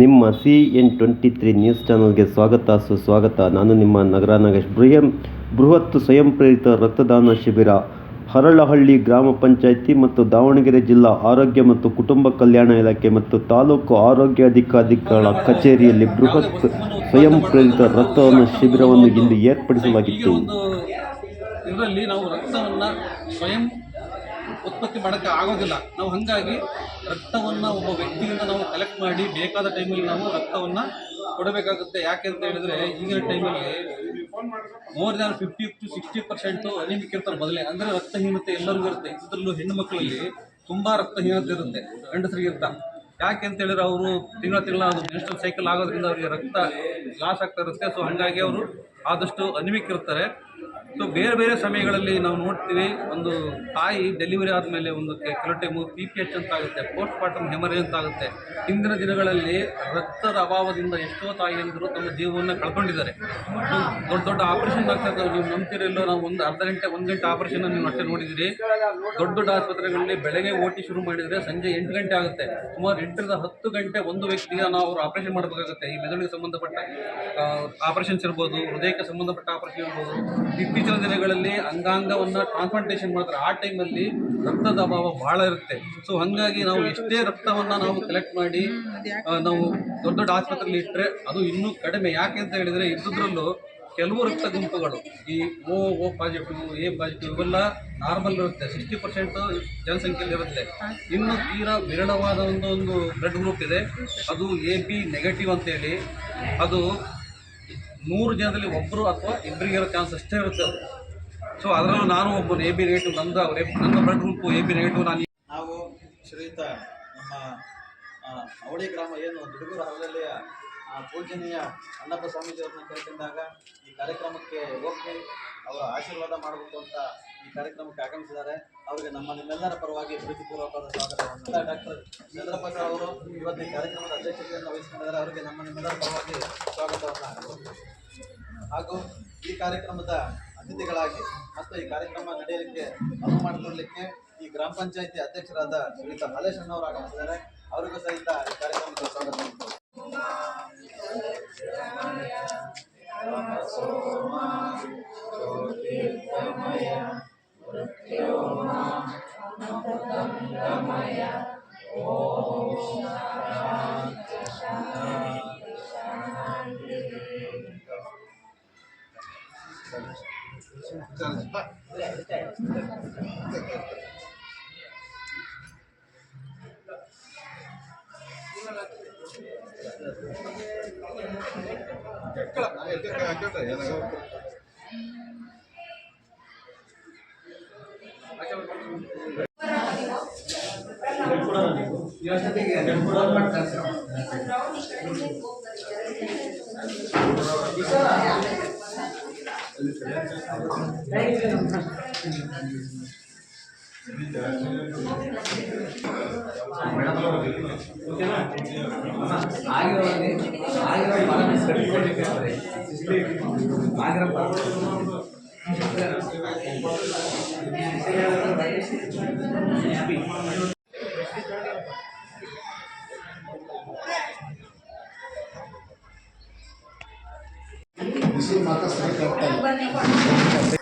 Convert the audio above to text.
ನಿಮ್ಮ C N twenty three news ಚಾನಲ್ಗೆ ಸ್ವಾಗತ, ಸುಸ್ವಾಗತ. ನಾನು ನಿಮ್ಮ ನಗರ ನಾಗೇಶ್. ಬೃಹಂ ಬೃಹತ್ ಸ್ವಯಂ ಪ್ರೇರಿತ ರಕ್ತದಾನ ಶಿಬಿರ, ಹರಳಹಳ್ಳಿ ಗ್ರಾಮ ಪಂಚಾಯಿತಿ ಮತ್ತು ದಾವಣಗೆರೆ ಜಿಲ್ಲಾ ಆರೋಗ್ಯ ಮತ್ತು ಕುಟುಂಬ ಕಲ್ಯಾಣ ಇಲಾಖೆ ಮತ್ತು ತಾಲೂಕು ಆರೋಗ್ಯಾಧಿಕಾರಿಗಳ ಕಚೇರಿಯಲ್ಲಿ ಬೃಹತ್ ಸ್ವಯಂ ಪ್ರೇರಿತ ರಕ್ತದಾನ ಶಿಬಿರವನ್ನು ಇಂದು ಏರ್ಪಡಿಸಲಾಗಿತ್ತು. ಇದರಲ್ಲಿ ನಾವು ರಕ್ತವನ್ನು ಸ್ವಯಂ ಉತ್ಪತ್ತಿ ಮಾಡೋಕ್ಕೆ ಆಗೋದಿಲ್ಲ. ನಾವು ಹಾಗಾಗಿ ರಕ್ತವನ್ನು ಒಬ್ಬ ವ್ಯಕ್ತಿಯಿಂದ ನಾವು ಕಲೆಕ್ಟ್ ಮಾಡಿ ಬೇಕಾದ ಟೈಮಲ್ಲಿ ನಾವು ರಕ್ತವನ್ನು ಕೊಡಬೇಕಾಗುತ್ತೆ. ಯಾಕೆ ಅಂತ ಹೇಳಿದ್ರೆ ಈಗಿನ ಟೈಮಲ್ಲಿ more than fifty to sixty percent anemic ಇರ್ತಾರೆ ಮೊದಲೇ. ಅಂದರೆ ರಕ್ತಹೀನತೆ ಎಲ್ಲರಿಗೂ ಇರುತ್ತೆ. ಇದರಲ್ಲೂ ಹೆಣ್ಣು ಮಕ್ಕಳಲ್ಲಿ ತುಂಬ ರಕ್ತಹೀನತೆ ಇರುತ್ತೆ. ಗಂಡಸರಿಗಿಂತ ಯಾಕೆ ಅಂತ ಹೇಳಿದ್ರೆ ಅವರು ತಿಂಗಳ ತಿಂಗಳ ಅದು ಮೆನ್ಸ್ಟ್ರಲ್ ಸೈಕಲ್ ಆಗೋದ್ರಿಂದ ಅವರಿಗೆ ರಕ್ತ ಲಾಸ್ ಆಗ್ತಾ ಇರುತ್ತೆ. ಸೊ ಹಾಗಾಗಿ ಅವರು ಆದಷ್ಟು ಅನಿಮಿಕ್ ಇರ್ತಾರೆ. ಸೊ ಬೇರೆ ಬೇರೆ ಸಮಯಗಳಲ್ಲಿ ನಾವು ನೋಡ್ತೀವಿ, ಒಂದು ತಾಯಿ ಡೆಲಿವರಿ ಆದಮೇಲೆ ಒಂದು ಕೆಲವು ಟೈಮು ಪಿ ಪಿ ಎಚ್ ಅಂತ ಆಗುತ್ತೆ ಪೋಸ್ಟ್ ಮಾರ್ಟಮ್ ಹೆಮರೇಜ್ ಅಂತ ಆಗುತ್ತೆ. ಹಿಂದಿನ ದಿನಗಳಲ್ಲಿ ರಕ್ತದ ಅಭಾವದಿಂದ ಎಷ್ಟೋ ತಾಯಿಯಂದರು ತಮ್ಮ ಜೀವವನ್ನು ಕಳ್ಕೊಂಡಿದ್ದಾರೆ. ದೊಡ್ಡ ದೊಡ್ಡ ಆಪರೇಷನ್ ಆಗ್ತಾ ನೀವು ನಂಬ್ತಿರಲ್ಲೋ ನಾವು ಒಂದು ಅರ್ಧ ಗಂಟೆ, ಒಂದು ಗಂಟೆ ಆಪರೇಷನ್ ನೀವು ಅಷ್ಟೇ ನೋಡಿದಿರಿ ದೊಡ್ಡ ದೊಡ್ಡ ಆಸ್ಪತ್ರೆಗಳಲ್ಲಿ ಬೆಳಗ್ಗೆ ಓಟಿ ಶುರು ಮಾಡಿದರೆ ಸಂಜೆ ಎಂಟು ಗಂಟೆ ಆಗುತ್ತೆ. ಸುಮಾರು ಎಂಟರಿಂದ ಹತ್ತು ಗಂಟೆ ಒಂದು ವ್ಯಕ್ತಿಗೆ ನಾವು ಆಪರೇಷನ್ ಮಾಡಬೇಕಾಗುತ್ತೆ. ಈ ಮೆದುಳಿಗೆ ಸಂಬಂಧಪಟ್ಟ ಆಪರೇಷನ್ಸ್ ಇರ್ಬೋದು, ಹೃದಯಕ್ಕೆ ಸಂಬಂಧಪಟ್ಟ ಆಪರೇಷನ್ ಇರ್ಬೋದು ಇತ್ತೀಚಿನ ದಿನಗಳಲ್ಲಿ ಅಂಗಾಂಗವನ್ನು ಟ್ರಾನ್ಸ್ಪ್ಲಾಂಟೇಷನ್ ಮಾಡ್ತಾರೆ ಆ ಟೈಮಲ್ಲಿ ರಕ್ತದ ಅಭಾವ ಭಾಳ ಇರುತ್ತೆ. ಸೊ ಹಾಗಾಗಿ ನಾವು ಎಷ್ಟೇ ರಕ್ತವನ್ನು ನಾವು ಕಲೆಕ್ಟ್ ಮಾಡಿ ನಾವು ದೊಡ್ಡ ದೊಡ್ಡ ಆಸ್ಪತ್ರೆಯಲ್ಲಿ ಇಟ್ಟರೆ ಅದು ಇನ್ನೂ ಕಡಿಮೆ. ಯಾಕೆ ಅಂತ ಹೇಳಿದರೆ ಇದ್ದುದ್ರಲ್ಲೂ ಕೆಲವು ರಕ್ತ ಗುಂಪುಗಳು ಈ O O positive A positive ಇವೆಲ್ಲ ನಾರ್ಮಲ್ ಇರುತ್ತೆ. ಸಿಕ್ಸ್ಟಿ ಪರ್ಸೆಂಟ್ ಜನಸಂಖ್ಯೆಯಲ್ಲಿ ಇರುತ್ತೆ. ಇನ್ನು ತೀರಾ ವಿರಳವಾದ ಒಂದು ಒಂದು ಬ್ಲಡ್ ಗ್ರೂಪ್ ಇದೆ. ಅದು ಎ ಬಿ ನೆಗೆಟಿವ್ ಅಂತೇಳಿ ಅದು ನೂರು ಜನದಲ್ಲಿ ಒಬ್ಬರು ಅಥವಾ ಇಬ್ಬರಿಗೆ ಇರೋ ಚಾನ್ಸ್ ಅಷ್ಟೇ ಇರುತ್ತೆ ಅದು. ಸೊ ಅದರಲ್ಲೂ ನಾನು ಒಬ್ಬ ಎ ಬಿ ನೆಗೆಟಿವ್ ನಂದು ನನ್ನ blood group A B negative ನಾನು ನಾವು ಶ್ರೀಯುತ ನಮ್ಮ ಅವಳಿ ಗ್ರಾಮ ಏನು ದುಡುಗೂರು ಆ, ಪೂಜನೀಯ ಅಣ್ಣಪ್ಪ ಸ್ವಾಮೀಜಿಯವ್ರನ್ನ ಕರೆತಂದಾಗ ಈ ಕಾರ್ಯಕ್ರಮಕ್ಕೆ ಹೋಗಿ ಅವರ ಆಶೀರ್ವಾದ ಮಾಡಬೇಕು ಅಂತ ಈ ಕಾರ್ಯಕ್ರಮಕ್ಕೆ ಆಗಮಿಸಿದ್ದಾರೆ. ಅವರಿಗೆ ನಮ್ಮ ನಿಮ್ಮೆಲ್ಲರ ಪರವಾಗಿ ಪ್ರೀತಿಪೂರ್ವಕವಾದ ಸ್ವಾಗತವನ್ನು ಡಾಕ್ಟರ್ ಚಂದ್ರಪ್ಪ ಸರ್ ಅವರು ಇವತ್ತು ಈ ಕಾರ್ಯಕ್ರಮದ ಅಧ್ಯಕ್ಷತೆಯನ್ನು ವಹಿಸಿಕೊಂಡಿದ್ದಾರೆ. ಅವರಿಗೆ ನಮ್ಮ ನಿಮ್ಮೆಲ್ಲರ ಪರವಾಗಿ ಸ್ವಾಗತವನ್ನು ಹಾಗೂ ಈ ಕಾರ್ಯಕ್ರಮದ ಅತಿಥಿಗಳಾಗಿ ಮತ್ತು ಈ ಕಾರ್ಯಕ್ರಮ ನಡೆಯಲಿಕ್ಕೆ ಅನುವು ಮಾಡಿಕೊಡ್ಲಿಕ್ಕೆ ಈ ಗ್ರಾಮ ಪಂಚಾಯತಿ ಅಧ್ಯಕ್ಷರಾದ ಶ್ರೀಯುತ ಮಲ್ಲೇಶ್ ಅಣ್ಣವರು ಆಗಮಿಸಿದ್ದಾರೆ ಎಕ್ಕಡ ಎಕ್ಕಡ ಆಗಿರೋಲ್ಲಿ ಆಗಿರೋ ಮರಣ ಸರಿಪಡಿಸಿದ್ದಾರೆ ಆಗಿರೋ ಮರಣ ಬಿಸಿ ಮಾತ್ರ ಸರಿ ಕರೆಕ್ಟಾಗಿ